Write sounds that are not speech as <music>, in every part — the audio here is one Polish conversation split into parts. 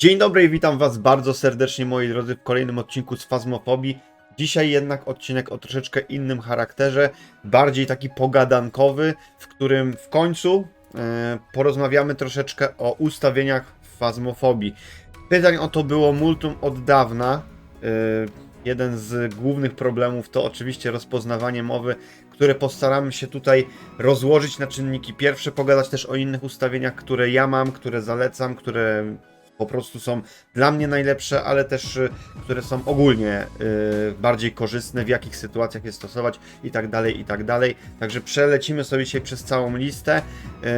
Dzień dobry i witam Was bardzo serdecznie, moi drodzy, w kolejnym odcinku z Fazmofobii. Dzisiaj jednak odcinek o troszeczkę innym charakterze, bardziej taki pogadankowy, w którym w końcu e, porozmawiamy troszeczkę o ustawieniach w Fazmofobii. Pytań o to było multum od dawna. E, jeden z głównych problemów to oczywiście rozpoznawanie mowy, które postaramy się tutaj rozłożyć na czynniki pierwsze, pogadać też o innych ustawieniach, które ja mam, które zalecam, które po prostu są dla mnie najlepsze, ale też y, które są ogólnie y, bardziej korzystne, w jakich sytuacjach je stosować i tak dalej, i tak dalej. Także przelecimy sobie dzisiaj przez całą listę.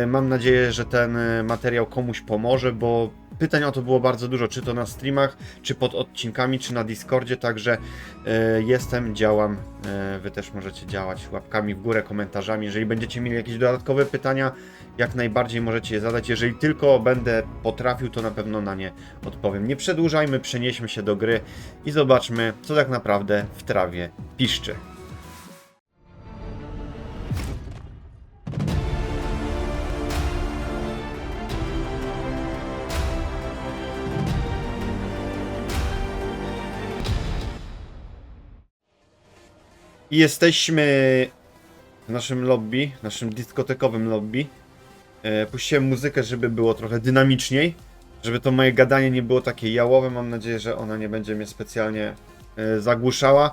Y, mam nadzieję, że ten materiał komuś pomoże, bo pytań o to było bardzo dużo, czy to na streamach, czy pod odcinkami, czy na Discordzie, także y, jestem, działam. Y, wy też możecie działać łapkami w górę, komentarzami. Jeżeli będziecie mieli jakieś dodatkowe pytania, jak najbardziej możecie je zadać. Jeżeli tylko będę potrafił, to na pewno na nie odpowiem. Nie przedłużajmy, przenieśmy się do gry i zobaczmy, co tak naprawdę w trawie piszczy. I jesteśmy w naszym lobby, naszym dyskotekowym lobby. E, puściłem muzykę, żeby było trochę dynamiczniej, żeby to moje gadanie nie było takie jałowe. Mam nadzieję, że ona nie będzie mnie specjalnie e, zagłuszała.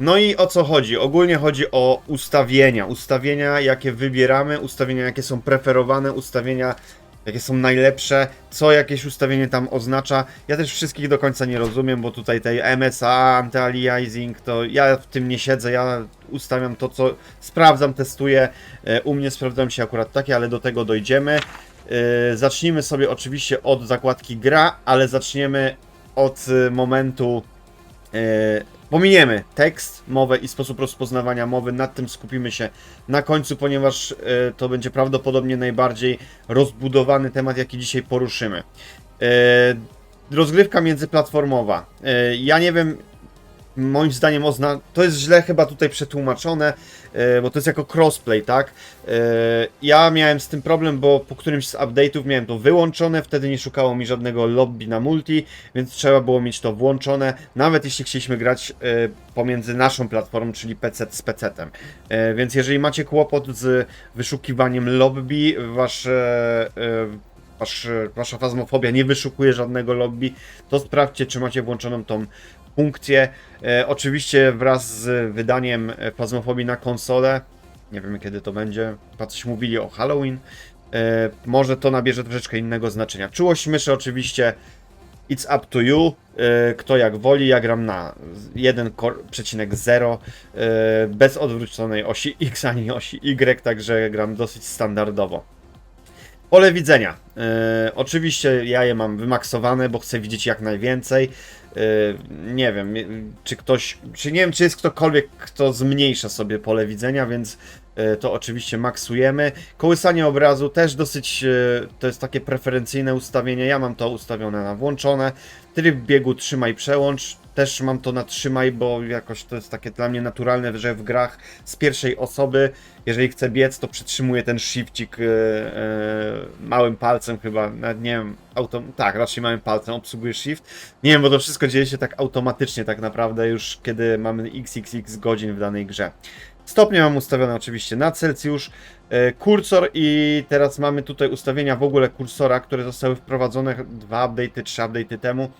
No i o co chodzi? Ogólnie chodzi o ustawienia. Ustawienia, jakie wybieramy, ustawienia, jakie są preferowane, ustawienia, jakie są najlepsze, co jakieś ustawienie tam oznacza. Ja też wszystkich do końca nie rozumiem, bo tutaj tej MSA, anti-aliasing, to ja w tym nie siedzę, ja ustawiam to, co sprawdzam, testuję. E, U mnie sprawdzam się akurat takie, ale do tego dojdziemy. E, Zacznijmy sobie oczywiście od zakładki gra, ale zaczniemy od momentu e, Pominiemy tekst, mowę i sposób rozpoznawania mowy, nad tym skupimy się na końcu, ponieważ e, to będzie prawdopodobnie najbardziej rozbudowany temat, jaki dzisiaj poruszymy. E, rozgrywka międzyplatformowa. E, ja nie wiem, moim zdaniem ozna... to jest źle chyba tutaj przetłumaczone, e, bo to jest jako crossplay, tak? E, ja miałem z tym problem, bo po którymś z update'ów miałem to wyłączone, wtedy nie szukało mi żadnego lobby na multi, więc trzeba było mieć to włączone, nawet jeśli chcieliśmy grać e, pomiędzy naszą platformą, czyli PC z PC-tem. Więc jeżeli macie kłopot z wyszukiwaniem lobby, wasze wasz, wasza fazmofobia nie wyszukuje żadnego lobby, to sprawdźcie, czy macie włączoną tą funkcję. E, oczywiście wraz z wydaniem fazmofobii na konsolę, nie wiemy kiedy to będzie, chyba coś mówili o Halloween, e, może to nabierze troszeczkę innego znaczenia. Czułość myszy oczywiście It's up to you, e, kto jak woli, ja gram na 1,0 e, bez odwróconej osi X ani osi Y, także gram dosyć standardowo. Pole widzenia. Oczywiście ja je mam wymaksowane, bo chcę widzieć jak najwięcej. E, nie wiem, czy ktoś, czy nie wiem, czy jest ktokolwiek, kto zmniejsza sobie pole widzenia, więc to oczywiście maksujemy. Kołysanie obrazu też dosyć, e, to jest takie preferencyjne ustawienie. Ja mam to ustawione na włączone. Tryb biegu trzymaj przełącz. Też mam to na trzymaj, bo jakoś to jest takie dla mnie naturalne, że w grach z pierwszej osoby, jeżeli chcę biec, to przytrzymuję ten shifcik e, e, małym palcem chyba, nawet nie wiem, auto, tak, raczej małym palcem obsługuję shift. Nie wiem, bo to wszystko dzieje się tak automatycznie tak naprawdę już kiedy mamy xxx godzin w danej grze. Stopnie mam ustawione oczywiście na Celsjusz, e, kursor i teraz mamy tutaj ustawienia w ogóle kursora, które zostały wprowadzone dwa update'y, trzy update'y temu.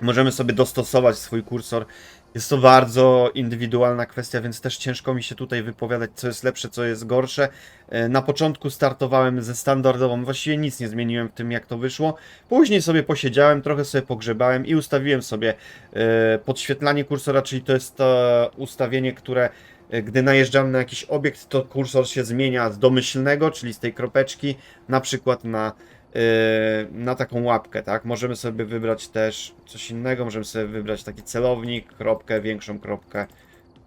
Możemy sobie dostosować swój kursor. Jest to bardzo indywidualna kwestia, więc też ciężko mi się tutaj wypowiadać, co jest lepsze, co jest gorsze. E, Na początku startowałem ze standardową, właściwie nic nie zmieniłem w tym, jak to wyszło. Później sobie posiedziałem, trochę sobie pogrzebałem i ustawiłem sobie e, podświetlanie kursora, czyli to jest to ustawienie, które gdy najeżdżamy na jakiś obiekt, to kursor się zmienia z domyślnego, czyli z tej kropeczki, na przykład na, e, na taką łapkę, tak? Możemy sobie wybrać też coś innego, możemy sobie wybrać taki celownik, kropkę, większą kropkę.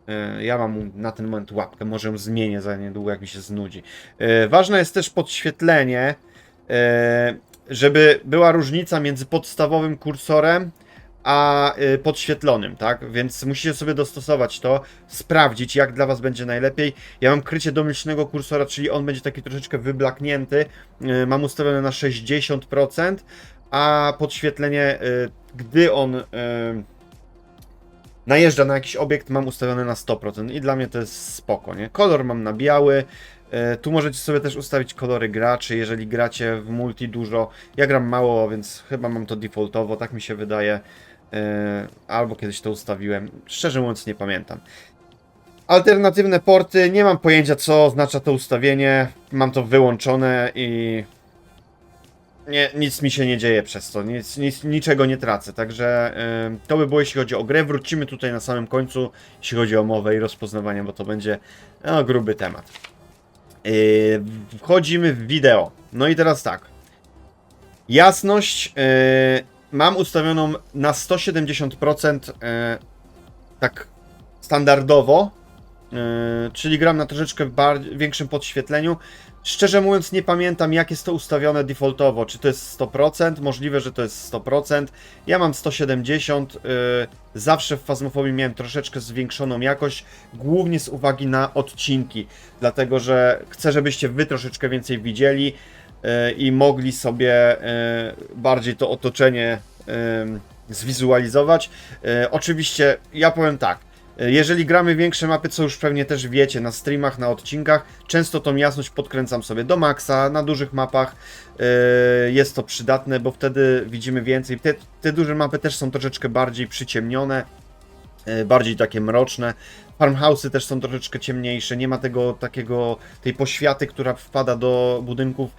E, Ja mam na ten moment łapkę, może ją zmienię za niedługo, jak mi się znudzi. E, Ważne jest też podświetlenie, e, żeby była różnica między podstawowym kursorem a y, podświetlonym, tak? Więc musicie sobie dostosować to, sprawdzić jak dla Was będzie najlepiej. Ja mam krycie domyślnego kursora, czyli on będzie taki troszeczkę wyblaknięty. Y, Mam ustawione na 60%. a podświetlenie, y, gdy on najeżdża na jakiś obiekt, mam ustawione na 100% i dla mnie to jest spoko, nie? Kolor mam na biały, tu możecie sobie też ustawić kolory graczy, jeżeli gracie w multi dużo. Ja gram mało, więc chyba mam to defaultowo, tak mi się wydaje. Y, Albo kiedyś to ustawiłem, szczerze mówiąc nie pamiętam. Alternatywne porty, nie mam pojęcia co oznacza to ustawienie. Mam to wyłączone i nie, nic mi się nie dzieje przez to, nic, nic, niczego nie tracę. Także ym, to by było jeśli chodzi o grę. Wrócimy tutaj na samym końcu, jeśli chodzi o mowę i rozpoznawanie, bo to będzie no, gruby temat. Yy, wchodzimy w wideo. No i teraz tak. Jasność yy, mam ustawioną na 170% yy, tak standardowo, czyli gram na troszeczkę większym podświetleniu. Szczerze mówiąc, nie pamiętam, jak jest to ustawione defaultowo. Czy to jest 100%? Możliwe, że to jest 100%. Ja mam 170. Yy, zawsze w Fazmofobii miałem troszeczkę zwiększoną jakość, głównie z uwagi na odcinki, dlatego że chcę, żebyście wy troszeczkę więcej widzieli yy, i mogli sobie yy, bardziej to otoczenie zwizualizować. Oczywiście, ja powiem tak. Jeżeli gramy większe mapy, co już pewnie też wiecie, na streamach, na odcinkach, często tą jasność podkręcam sobie do maksa, na dużych mapach yy, jest to przydatne, bo wtedy widzimy więcej. Te, te duże mapy też są troszeczkę bardziej przyciemnione, yy, bardziej takie mroczne. Farmhouse'y też są troszeczkę ciemniejsze, nie ma tego takiego, tej poświaty, która wpada do budynków.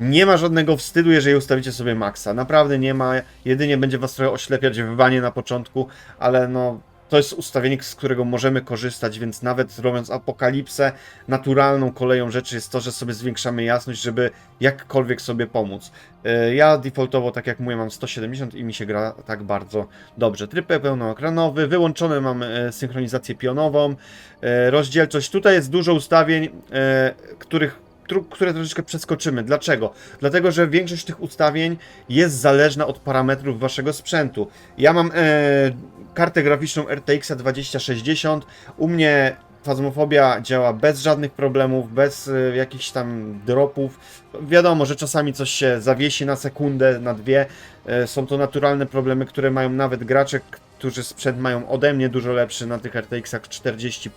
Nie ma żadnego wstydu, jeżeli ustawicie sobie maksa. Naprawdę nie ma. Jedynie będzie was trochę oślepiać wywanie na początku, ale no to jest ustawienie, z którego możemy korzystać, więc nawet robiąc apokalipsę, naturalną koleją rzeczy jest to, że sobie zwiększamy jasność, żeby jakkolwiek sobie pomóc. Yy, Ja defaultowo, tak jak mówię, mam 170 i mi się gra tak bardzo dobrze. Tryb pełnoekranowy, wyłączone mam e, synchronizację pionową, e, rozdzielczość. Tutaj jest dużo ustawień, e, których które troszeczkę przeskoczymy. Dlaczego? Dlatego, że większość tych ustawień jest zależna od parametrów waszego sprzętu. Ja mam e, kartę graficzną RTX 2060. U mnie Fazmofobia działa bez żadnych problemów, bez e, jakichś tam dropów. Wiadomo, że czasami coś się zawiesi na sekundę, na dwie. E, są to naturalne problemy, które mają nawet gracze, którzy sprzęt mają ode mnie dużo lepszy na tych RTX-ach 40. E,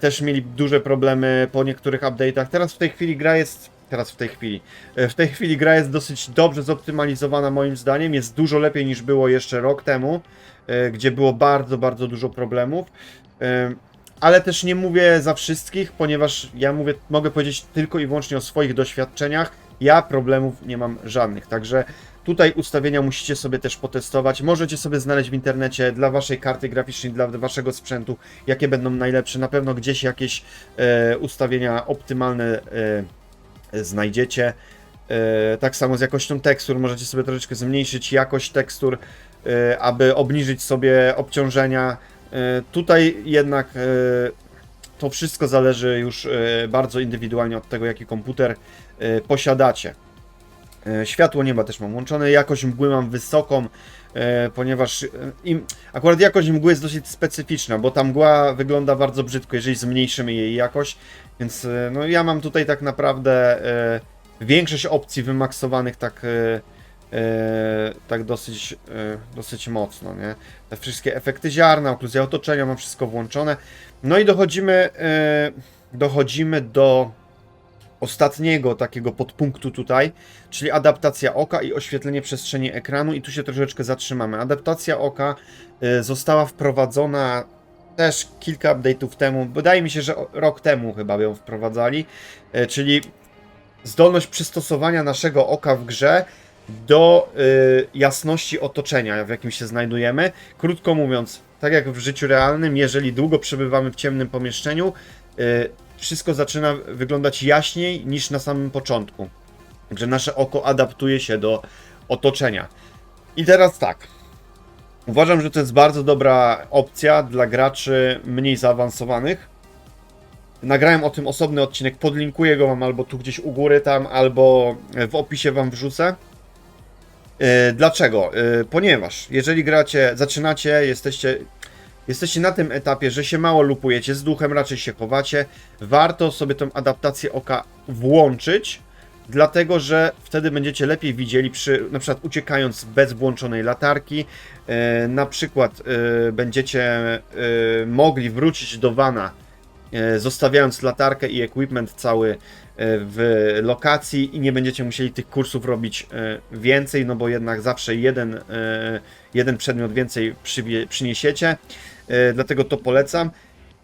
Też mieli duże problemy po niektórych update'ach. Teraz w tej chwili gra jest. Teraz w tej chwili. E, W tej chwili gra jest dosyć dobrze zoptymalizowana moim zdaniem. Jest dużo lepiej niż było jeszcze rok temu, e, gdzie było bardzo, bardzo dużo problemów. E, Ale też nie mówię za wszystkich, ponieważ ja mówię, mogę powiedzieć tylko i wyłącznie o swoich doświadczeniach. Ja problemów nie mam żadnych, także tutaj ustawienia musicie sobie też potestować. Możecie sobie znaleźć w internecie dla waszej karty graficznej, dla waszego sprzętu, jakie będą najlepsze. Na pewno gdzieś jakieś e, ustawienia optymalne e, znajdziecie. E, tak samo z jakością tekstur, możecie sobie troszeczkę zmniejszyć jakość tekstur, e, aby obniżyć sobie obciążenia. E, tutaj jednak e, to wszystko zależy już e, bardzo indywidualnie od tego, jaki komputer e, posiadacie. E, Światło nieba też mam łączone, jakość mgły mam wysoką, e, ponieważ e, im, akurat jakość mgły jest dosyć specyficzna, bo ta mgła wygląda bardzo brzydko, jeżeli zmniejszymy jej jakość, więc no, ja mam tutaj tak naprawdę większość opcji wymaksowanych tak, tak dosyć, dosyć mocno, nie? Te wszystkie efekty ziarna, okluzja otoczenia, mam wszystko włączone. No i dochodzimy, dochodzimy do ostatniego takiego podpunktu tutaj, czyli adaptacja oka i oświetlenie przestrzeni ekranu i tu się troszeczkę zatrzymamy. Adaptacja oka y, została wprowadzona też kilka update'ów temu, wydaje mi się, że rok temu chyba ją wprowadzali, y, czyli zdolność przystosowania naszego oka w grze do y, jasności otoczenia, w jakim się znajdujemy. Krótko mówiąc, tak jak w życiu realnym, jeżeli długo przebywamy w ciemnym pomieszczeniu, wszystko zaczyna wyglądać jaśniej niż na samym początku. Także nasze oko adaptuje się do otoczenia. I teraz tak. Uważam, że to jest bardzo dobra opcja dla graczy mniej zaawansowanych. Nagrałem o tym osobny odcinek, podlinkuję go wam albo tu gdzieś u góry tam, albo w opisie wam wrzucę. E, Dlaczego? E, Ponieważ jeżeli gracie, zaczynacie, jesteście, jesteście na tym etapie, że się mało lupujecie, z duchem raczej się chowacie, warto sobie tą adaptację oka włączyć, dlatego że wtedy będziecie lepiej widzieli przy na przykład uciekając bez włączonej latarki, e, na przykład e, będziecie e, mogli wrócić do wana e, zostawiając latarkę i equipment cały w lokacji i nie będziecie musieli tych kursów robić więcej, no bo jednak zawsze jeden, jeden przedmiot więcej przyniesiecie, dlatego to polecam.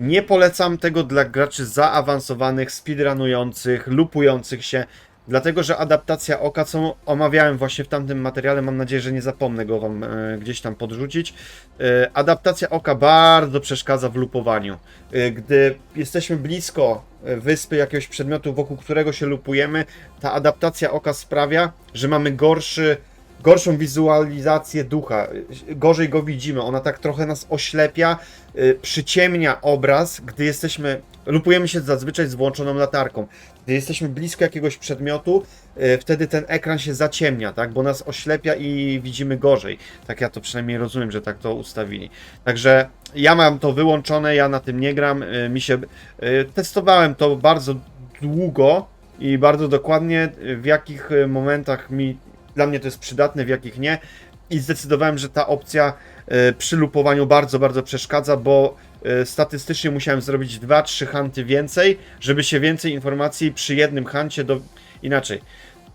Nie polecam tego dla graczy zaawansowanych, speedrunujących, lupujących się, dlatego że adaptacja oka, co omawiałem właśnie w tamtym materiale, mam nadzieję, że nie zapomnę go wam e, gdzieś tam podrzucić. E, adaptacja oka bardzo przeszkadza w lupowaniu. E, gdy jesteśmy blisko e, wyspy jakiegoś przedmiotu, wokół którego się lupujemy, ta adaptacja oka sprawia, że mamy gorszy, gorszą wizualizację ducha. Gorzej go widzimy. Ona tak trochę nas oślepia, e, przyciemnia obraz, gdy jesteśmy. Lupujemy się zazwyczaj z włączoną latarką. Gdy jesteśmy blisko jakiegoś przedmiotu, e, wtedy ten ekran się zaciemnia, tak? Bo nas oślepia i widzimy gorzej. Tak ja to przynajmniej rozumiem, że tak to ustawili. Także ja mam to wyłączone, ja na tym nie gram. e, Mi się. Testowałem to bardzo długo i bardzo dokładnie, w jakich momentach mi. Dla mnie to jest przydatne, w jakich nie. I zdecydowałem, że ta opcja e, przy lupowaniu bardzo, bardzo przeszkadza, bo e, statystycznie musiałem zrobić 2-3 hanty więcej, żeby się więcej informacji przy jednym hancie do. Inaczej.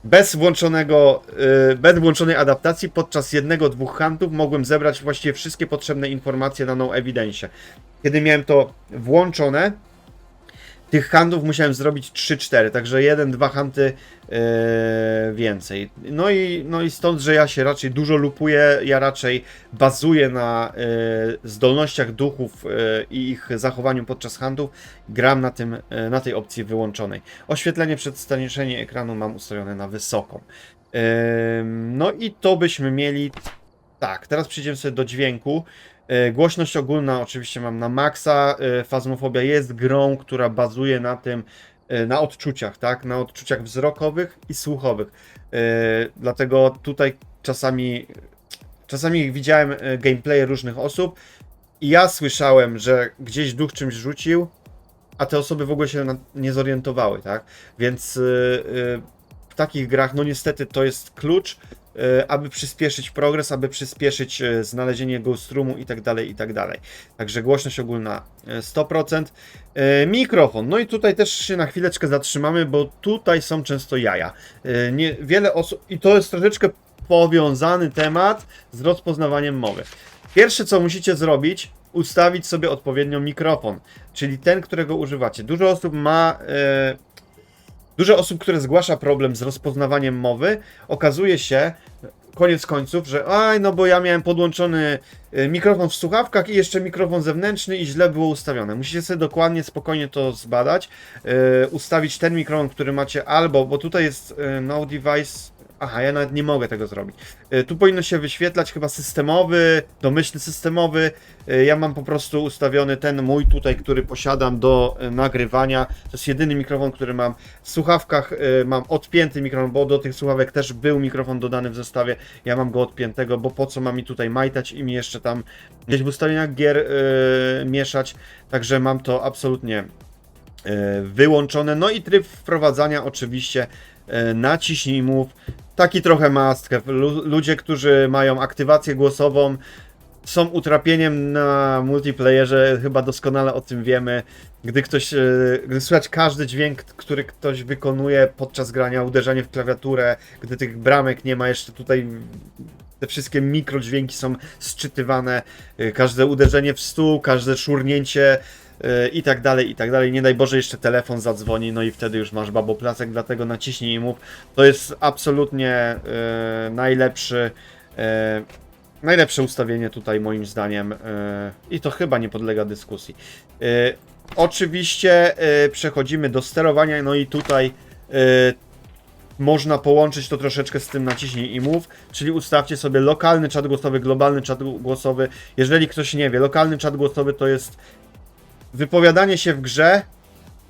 Bez włączonego, e, bez włączonej adaptacji podczas jednego, dwóch hantów mogłem zebrać właściwie wszystkie potrzebne informacje na no evidencie. Kiedy miałem to włączone, tych handów musiałem zrobić 3-4, także 1-2 hanty e, więcej. No i, no i stąd, że ja się raczej dużo lupuję, ja raczej bazuję na e, zdolnościach duchów e, i ich zachowaniu podczas handów, gram na, tym, e, na tej opcji wyłączonej. Oświetlenie przed stanieszenie ekranu mam ustawione na wysoką. Em, No i to byśmy mieli. Tak, teraz przejdziemy sobie do dźwięku. E, Głośność ogólna oczywiście mam na maksa. E, Fazmofobia jest grą, która bazuje na tym, e, na odczuciach, tak? Na odczuciach wzrokowych i słuchowych. Dlatego tutaj czasami, czasami widziałem gameplaye różnych osób i ja słyszałem, że gdzieś duch czymś rzucił, a te osoby w ogóle się nie zorientowały, tak? Więc w takich grach, no niestety to jest klucz, aby przyspieszyć progres, aby przyspieszyć e, znalezienie ghost roomu i tak dalej, i tak dalej. Także głośność ogólna e, 100%. E, Mikrofon, no i tutaj też się na chwileczkę zatrzymamy, bo tutaj są często jaja. E, Nie, wiele osób, i to jest troszeczkę powiązany temat z rozpoznawaniem mowy. Pierwsze co musicie zrobić, ustawić sobie odpowiednio mikrofon, czyli ten, którego używacie. Dużo osób ma e, Dużo osób, które zgłasza problem z rozpoznawaniem mowy, okazuje się, koniec końców, że aj, no bo ja miałem podłączony y, mikrofon w słuchawkach i jeszcze mikrofon zewnętrzny i źle było ustawione. Musicie sobie dokładnie, spokojnie to zbadać, y, ustawić ten mikrofon, który macie albo, bo tutaj jest y, no device, aha, ja nawet nie mogę tego zrobić. Y, Tu powinno się wyświetlać chyba systemowy, domyślny systemowy. Y, Ja mam po prostu ustawiony ten mój tutaj, który posiadam do y, nagrywania. To jest jedyny mikrofon, który mam. W słuchawkach mam odpięty mikrofon, bo do tych słuchawek też był mikrofon dodany w zestawie. Ja mam go odpiętego, bo po co mam mi tutaj majtać i mi jeszcze tam gdzieś w ustawieniach gier y, mieszać. Także mam to absolutnie wyłączone. No i tryb wprowadzania oczywiście naciśnij move. Taki trochę must Ludzie, którzy mają aktywację głosową, są utrapieniem na multiplayerze, chyba doskonale o tym wiemy. Gdy ktoś, e, gdy słychać każdy dźwięk, który ktoś wykonuje podczas grania, uderzanie w klawiaturę, gdy tych bramek nie ma, jeszcze tutaj te wszystkie mikrodźwięki są sczytywane, e, każde uderzenie w stół, każde szurnięcie i tak dalej, i tak dalej. Nie daj Boże, jeszcze telefon zadzwoni, no i wtedy już masz baboplasek, dlatego naciśnij i mów. To jest absolutnie e, najlepszy e, Najlepsze ustawienie tutaj moim zdaniem i to chyba nie podlega dyskusji. Oczywiście przechodzimy do sterowania, no i tutaj można połączyć to troszeczkę z tym naciśnij i mów, czyli ustawcie sobie lokalny czat głosowy, globalny czat głosowy. Jeżeli ktoś nie wie, lokalny czat głosowy to jest wypowiadanie się w grze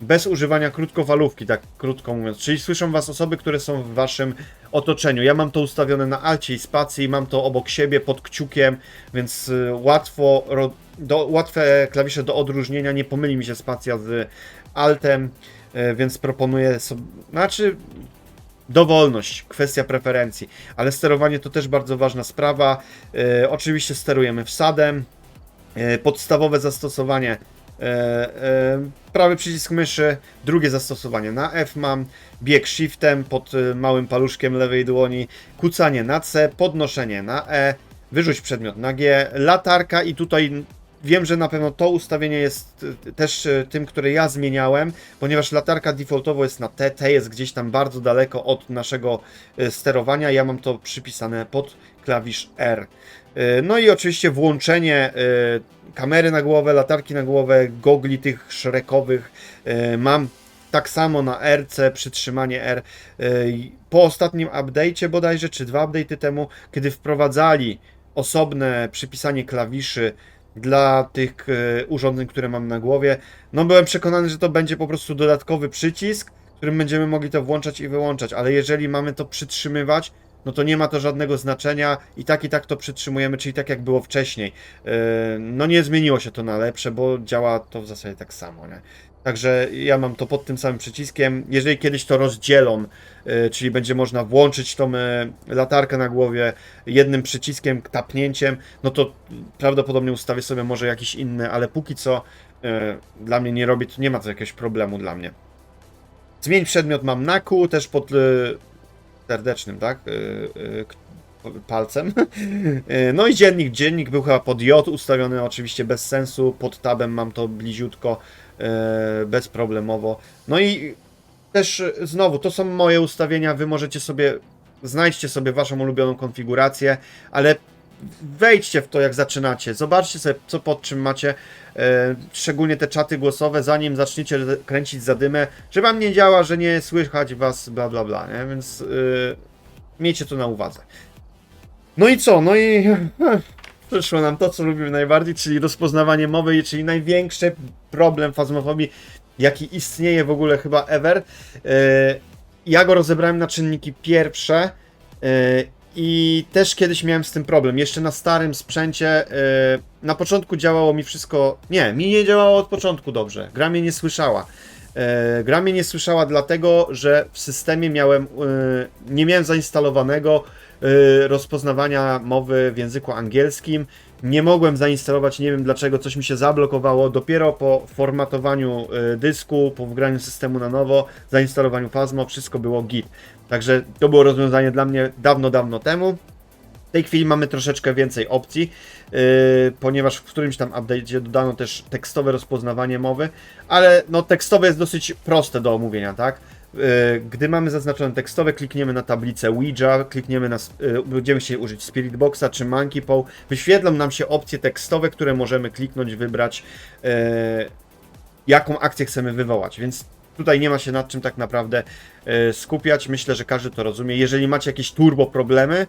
bez używania krótkofalówki, tak krótko mówiąc. Czyli słyszą was osoby, które są w waszym otoczeniu. Ja mam to ustawione na alcie i spacji, mam to obok siebie pod kciukiem, więc y, łatwo, do, łatwe klawisze do odróżnienia, nie pomyli mi się spacja z altem, y, więc proponuję sobie, znaczy Dowolność, kwestia preferencji, ale sterowanie to też bardzo ważna sprawa. E, oczywiście sterujemy wsadem. Podstawowe zastosowanie prawy przycisk myszy, drugie zastosowanie na F mam, bieg shiftem pod e, małym paluszkiem lewej dłoni, kucanie na C, podnoszenie na E, wyrzuć przedmiot na G, latarka i tutaj wiem, że na pewno to ustawienie jest e, też e, tym, które ja zmieniałem, ponieważ latarka defaultowo jest na T, T jest gdzieś tam bardzo daleko od naszego e, sterowania, ja mam to przypisane pod klawisz R. E, No i oczywiście włączenie e, kamery na głowę, latarki na głowę, gogli tych szrekowych e, mam tak samo na RC, przytrzymanie R. E, Po ostatnim update'cie bodajże, czy dwa update'y temu, kiedy wprowadzali osobne przypisanie klawiszy dla tych e, urządzeń, które mam na głowie, no byłem przekonany, że to będzie po prostu dodatkowy przycisk, którym będziemy mogli to włączać i wyłączać, ale jeżeli mamy to przytrzymywać, no to nie ma to żadnego znaczenia i tak i tak to przytrzymujemy, czyli tak jak było wcześniej. Yy, No nie zmieniło się to na lepsze, bo działa to w zasadzie tak samo, nie? Także ja mam to pod tym samym przyciskiem. Jeżeli kiedyś to rozdzielą, yy, czyli będzie można włączyć tą yy, latarkę na głowie jednym przyciskiem, tapnięciem, no to prawdopodobnie ustawię sobie może jakiś inny, ale póki co dla mnie nie robi, to nie ma to jakiegoś problemu dla mnie. Zmień przedmiot mam na kół, też pod serdecznym, tak? Yy, k- palcem. Yy, <laughs> No i dziennik. Dziennik był chyba pod J ustawiony, oczywiście bez sensu. Pod tabem mam to bliziutko, bezproblemowo. No i też znowu, to są moje ustawienia. Wy możecie sobie, znajdźcie sobie waszą ulubioną konfigurację, ale wejdźcie w to, jak zaczynacie. Zobaczcie sobie, co pod czym macie. E, szczególnie te czaty głosowe, zanim zaczniecie kręcić zadymę, że wam nie działa, że nie słychać was, bla bla bla, nie? Więc y, miejcie to na uwadze. No i co? No i <laughs> przyszło nam to, co lubimy najbardziej, czyli rozpoznawanie mowy, czyli największy problem fazmofobii, jaki istnieje w ogóle chyba ever. E, ja go rozebrałem na czynniki pierwsze i też kiedyś miałem z tym problem. Jeszcze na starym sprzęcie e, na początku działało mi wszystko. Nie, mi nie działało od początku dobrze. Gra mnie nie słyszała. E, Gra mnie nie słyszała dlatego, że w systemie miałem. e, Nie miałem zainstalowanego rozpoznawania mowy w języku angielskim. Nie mogłem zainstalować, nie wiem dlaczego, coś mi się zablokowało. Dopiero po formatowaniu dysku, po wgraniu systemu na nowo, zainstalowaniu Fazmo, wszystko było git. Także to było rozwiązanie dla mnie dawno, dawno temu. W tej chwili mamy troszeczkę więcej opcji, yy, ponieważ w którymś tam update'cie dodano też tekstowe rozpoznawanie mowy, ale no tekstowe jest dosyć proste do omówienia, tak? Yy, Gdy mamy zaznaczone tekstowe, klikniemy na tablicę Ouija, klikniemy na, yy, będziemy chcieli użyć Spirit Boxa czy Monkey Paw, wyświetlą nam się opcje tekstowe, które możemy kliknąć, wybrać, yy, jaką akcję chcemy wywołać, więc tutaj nie ma się nad czym tak naprawdę e, skupiać. Myślę, że każdy to rozumie. Jeżeli macie jakieś turbo problemy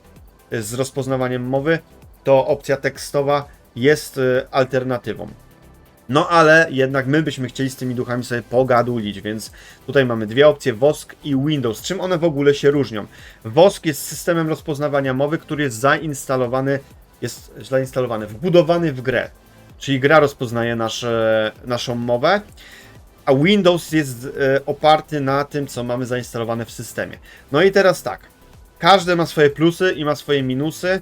e, z rozpoznawaniem mowy, to opcja tekstowa jest e, alternatywą. No ale jednak my byśmy chcieli z tymi duchami sobie pogadulić, więc tutaj mamy dwie opcje, Wosk i Windows. Czym one w ogóle się różnią? Wosk jest systemem rozpoznawania mowy, który jest zainstalowany, jest zainstalowany, wbudowany w grę. Czyli gra rozpoznaje nasze, naszą mowę, a Windows jest e, oparty na tym, co mamy zainstalowane w systemie. No i teraz tak. Każdy ma swoje plusy i ma swoje minusy.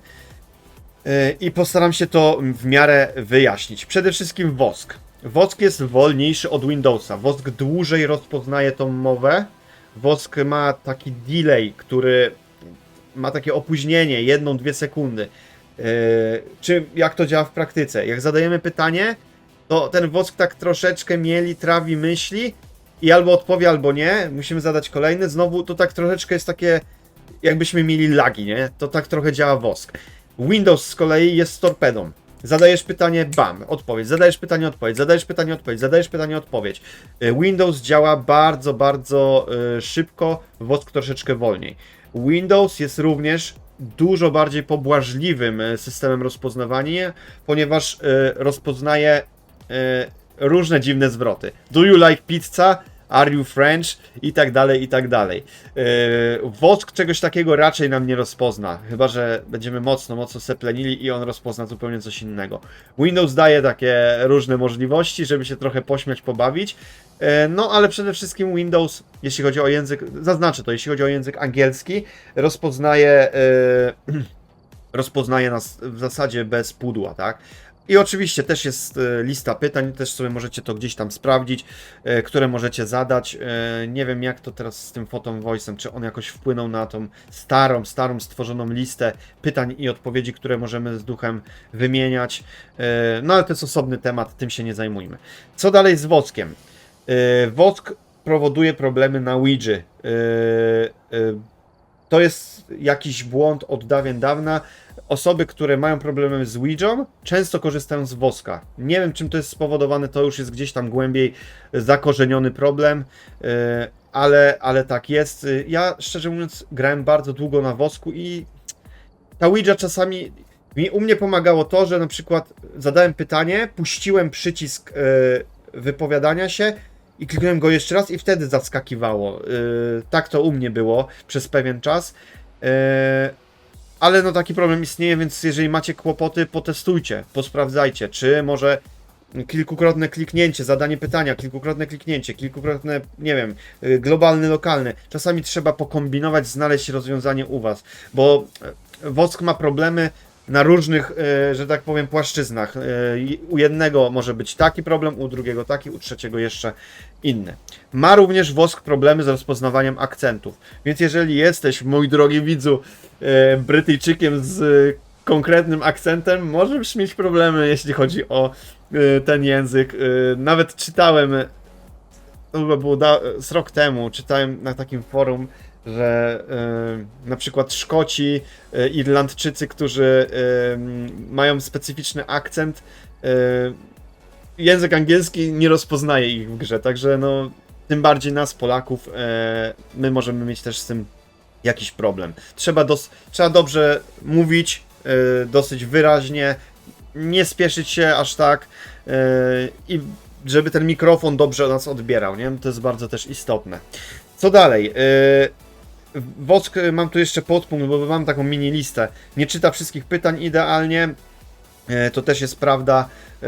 e, I postaram się to w miarę wyjaśnić. Przede wszystkim Wosk. Wosk jest wolniejszy od Windowsa. Wosk dłużej rozpoznaje tą mowę. Wosk ma taki delay, który ma takie opóźnienie, jedną, dwie sekundy. E, Czy jak to działa w praktyce? Jak zadajemy pytanie, to ten wosk tak troszeczkę mieli, trawi myśli i albo odpowie, albo nie. Musimy zadać kolejny. Znowu to tak troszeczkę jest takie, jakbyśmy mieli lagi, nie? To tak trochę działa wosk. Windows z kolei jest torpedą. Zadajesz pytanie, bam, odpowiedź. Zadajesz pytanie, odpowiedź. Zadajesz pytanie, odpowiedź. Zadajesz pytanie, odpowiedź. Y, Windows działa bardzo, bardzo y, szybko, wosk troszeczkę wolniej. Windows jest również dużo bardziej pobłażliwym y, systemem rozpoznawania, ponieważ y, rozpoznaje różne dziwne zwroty. Do you like pizza? are you French i tak dalej, i tak dalej. Yy, Wosk czegoś takiego raczej nam nie rozpozna, chyba że będziemy mocno, mocno seplenili i on rozpozna zupełnie coś innego. Windows daje takie różne możliwości, żeby się trochę pośmiać, pobawić, yy, no ale przede wszystkim Windows, jeśli chodzi o język, zaznaczę to, jeśli chodzi o język angielski, rozpoznaje, <clears throat> rozpoznaje nas w zasadzie bez pudła, tak? I oczywiście też jest e, lista pytań, też sobie możecie to gdzieś tam sprawdzić, e, które możecie zadać. E, Nie wiem jak to teraz z tym Photon Voice'em, czy on jakoś wpłynął na tą starą, starą stworzoną listę pytań i odpowiedzi, które możemy z duchem wymieniać. No ale to jest osobny temat, tym się nie zajmujmy. Co dalej z Woskiem? E, Wosk powoduje problemy na Ouija. To jest jakiś błąd od dawien dawna osoby, które mają problemy z Ouiją, często korzystają z woska. Nie wiem, czym to jest spowodowane, to już jest gdzieś tam głębiej zakorzeniony problem, yy, ale, ale tak jest. Ja, szczerze mówiąc, grałem bardzo długo na wosku i ta Ouija czasami... Mi, u mnie pomagało to, że na przykład zadałem pytanie, puściłem przycisk yy, wypowiadania się i kliknąłem go jeszcze raz i wtedy zaskakiwało. Yy, tak to u mnie było przez pewien czas. Ale no taki problem istnieje, więc jeżeli macie kłopoty, potestujcie, posprawdzajcie, czy może kilkukrotne kliknięcie, zadanie pytania, kilkukrotne kliknięcie, kilkukrotne, nie wiem, y, globalny, lokalny. Czasami trzeba pokombinować, znaleźć rozwiązanie u Was, bo e, Wosk ma problemy na różnych, e, że tak powiem, płaszczyznach. E, U jednego może być taki problem, u drugiego taki, u trzeciego jeszcze inny. Ma również Wosk problemy z rozpoznawaniem akcentów, więc jeżeli jesteś, mój drogi widzu, e, Brytyjczykiem z konkretnym akcentem, możesz mieć problemy, jeśli chodzi o ten język. Nawet czytałem, to chyba było rok temu, czytałem na takim forum, że e, na przykład Szkoci, e, Irlandczycy, którzy m, mają specyficzny akcent, e, język angielski nie rozpoznaje ich w grze, także no tym bardziej nas, Polaków, e, my możemy mieć też z tym jakiś problem. Trzeba, dos- trzeba dobrze mówić, e, dosyć wyraźnie, nie spieszyć się aż tak e, i żeby ten mikrofon dobrze nas odbierał, nie? To jest bardzo też istotne. Co dalej? Wosk, e, mam tu jeszcze podpunkt, bo mam taką mini listę. Nie czyta wszystkich pytań idealnie, e, to też jest prawda, e,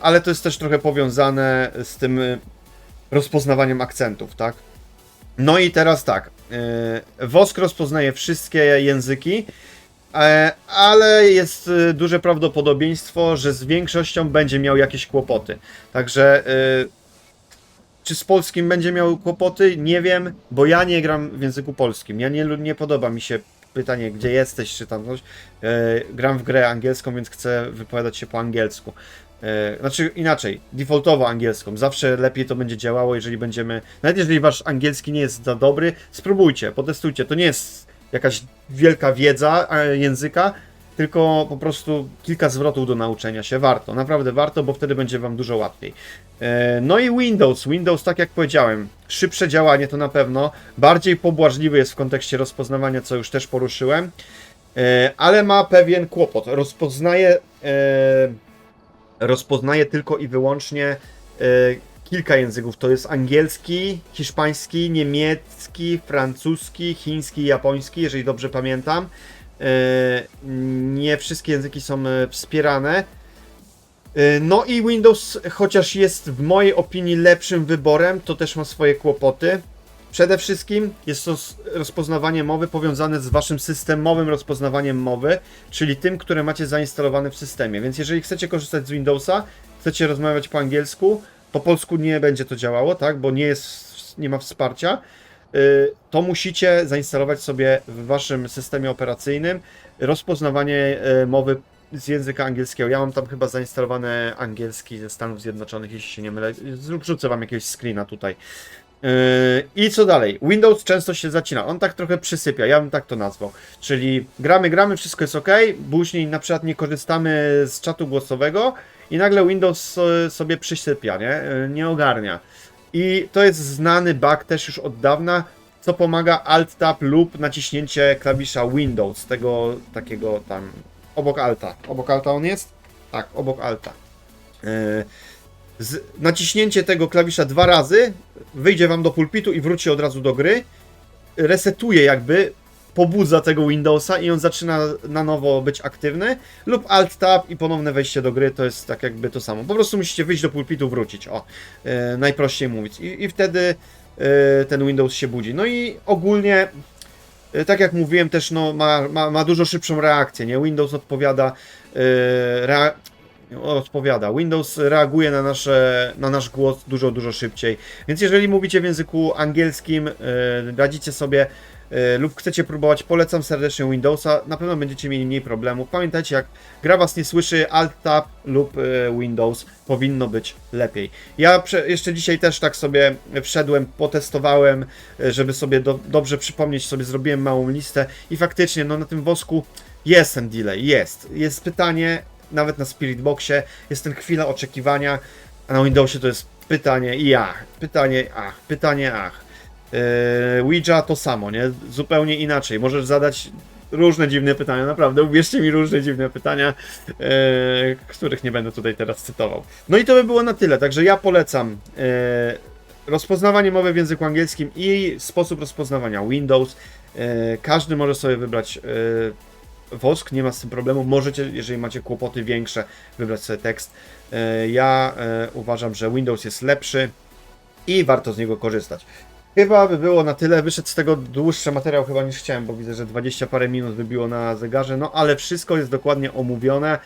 ale to jest też trochę powiązane z tym rozpoznawaniem akcentów, tak? No i teraz tak. Wosk rozpoznaje wszystkie języki, ale jest duże prawdopodobieństwo, że z większością będzie miał jakieś kłopoty. Także czy z polskim będzie miał kłopoty? Nie wiem, bo ja nie gram w języku polskim. Ja nie, nie podoba mi się pytanie, gdzie jesteś, czy tam coś. E, gram w grę angielską, więc chcę wypowiadać się po angielsku. E, znaczy inaczej, defaultowo angielską. Zawsze lepiej to będzie działało, jeżeli będziemy. Nawet jeżeli wasz angielski nie jest za dobry, spróbujcie, potestujcie. To nie jest jakaś wielka wiedza e, języka, tylko po prostu kilka zwrotów do nauczenia się. Warto, naprawdę warto, bo wtedy będzie wam dużo łatwiej. E, No i Windows. Windows, tak jak powiedziałem, szybsze działanie to na pewno, bardziej pobłażliwy jest w kontekście rozpoznawania, co już też poruszyłem, e, ale ma pewien kłopot. Rozpoznaje, e, rozpoznaje tylko i wyłącznie kilka języków. To jest angielski, hiszpański, niemiecki, francuski, chiński, japoński, jeżeli dobrze pamiętam. E, Nie wszystkie języki są e, wspierane. E, No i Windows, chociaż jest w mojej opinii lepszym wyborem, to też ma swoje kłopoty. Przede wszystkim jest to rozpoznawanie mowy powiązane z waszym systemowym rozpoznawaniem mowy, czyli tym, które macie zainstalowane w systemie. Więc jeżeli chcecie korzystać z Windowsa, chcecie rozmawiać po angielsku, po polsku nie będzie to działało, tak, bo nie jest, nie ma wsparcia, to musicie zainstalować sobie w waszym systemie operacyjnym rozpoznawanie y, mowy z języka angielskiego. Ja mam tam chyba zainstalowane angielski ze Stanów Zjednoczonych, jeśli się nie mylę. Wrzucę wam jakiegoś screena tutaj. Yy, I co dalej? Windows często się zacina. On tak trochę przysypia, ja bym tak to nazwał. Czyli gramy, gramy, wszystko jest ok, później na przykład nie korzystamy z czatu głosowego i nagle Windows so- sobie przysypia, nie? Nie ogarnia. I to jest znany bug też już od dawna, co pomaga Alt Tab lub naciśnięcie klawisza Windows, tego takiego tam obok Alta. Obok Alta on jest? Tak, obok Alta. Yy, z, naciśnięcie tego klawisza dwa razy wyjdzie wam do pulpitu i wróci od razu do gry. Resetuje jakby, pobudza tego Windowsa i on zaczyna na nowo być aktywny. Lub Alt Tab i ponowne wejście do gry to jest tak jakby to samo. Po prostu musicie wyjść do pulpitu, wrócić. O, e, najprościej mówić. I, i wtedy e, ten Windows się budzi. No i ogólnie E, tak jak mówiłem też, no, ma, ma, ma dużo szybszą reakcję, nie? Windows odpowiada, e, rea- odpowiada, Windows reaguje na, nasze, na nasz głos dużo, dużo szybciej. Więc jeżeli mówicie w języku angielskim, e, radzicie sobie lub chcecie próbować, polecam serdecznie Windowsa, na pewno będziecie mieli mniej problemów. Pamiętajcie, jak gra was nie słyszy, Alt Tab lub e, Windows powinno być lepiej. Ja jeszcze dzisiaj też tak sobie wszedłem, potestowałem, e, żeby sobie do, dobrze przypomnieć, sobie zrobiłem małą listę i faktycznie, no na tym wosku jest ten delay, jest. Jest pytanie, nawet na Spirit Boxie, jest ten chwila oczekiwania, a na Windowsie to jest pytanie i ach, pytanie ach, pytanie ach. Yy, Ouija to samo, nie? Zupełnie inaczej. Możesz zadać różne dziwne pytania, naprawdę, uwierzcie mi, różne dziwne pytania, yy, których nie będę tutaj teraz cytował. No i to by było na tyle, także ja polecam yy, rozpoznawanie mowy w języku angielskim i sposób rozpoznawania Windows. Każdy może sobie wybrać yy, wosk, nie ma z tym problemu. Możecie, jeżeli macie kłopoty większe, wybrać sobie tekst. Ja uważam, że Windows jest lepszy i warto z niego korzystać. Chyba by było na tyle. Wyszedł z tego dłuższy materiał chyba niż chciałem, bo widzę, że 20 parę minut wybiło na zegarze. No ale wszystko jest dokładnie omówione.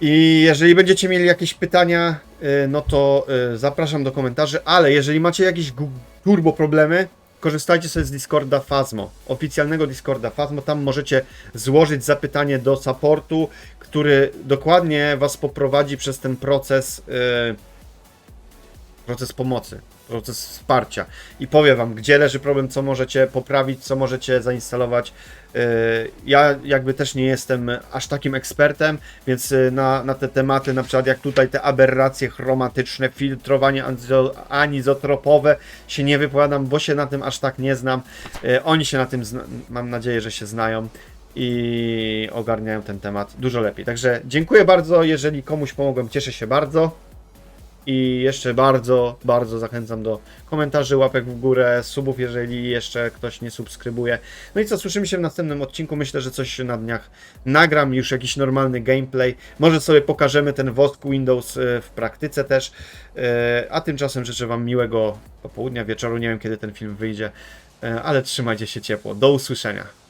I jeżeli będziecie mieli jakieś pytania, y, no to y, zapraszam do komentarzy. Ale jeżeli macie jakieś turbo problemy, korzystajcie sobie z Discorda Fazmo, oficjalnego Discorda Fazmo. Tam możecie złożyć zapytanie do supportu, który dokładnie Was poprowadzi przez ten proces. y, proces pomocy, proces wsparcia i powie Wam, gdzie leży problem, co możecie poprawić, co możecie zainstalować. Yy, Ja jakby też nie jestem aż takim ekspertem, więc yy, na, na te tematy, na przykład jak tutaj te aberracje chromatyczne, filtrowanie anizo- anizotropowe się nie wypowiadam, bo się na tym aż tak nie znam. Yy, Oni się na tym, mam nadzieję, że się znają i ogarniają ten temat dużo lepiej. Także dziękuję bardzo, jeżeli komuś pomogłem, cieszę się bardzo. I jeszcze bardzo, bardzo zachęcam do komentarzy, łapek w górę, subów, jeżeli jeszcze ktoś nie subskrybuje. No i co, słyszymy się w następnym odcinku. Myślę, że coś na dniach nagram, już jakiś normalny gameplay. Może sobie pokażemy ten wosk Windows e, w praktyce też. E, A tymczasem życzę Wam miłego popołudnia, wieczoru. Nie wiem, kiedy ten film wyjdzie, e, ale trzymajcie się ciepło. Do usłyszenia.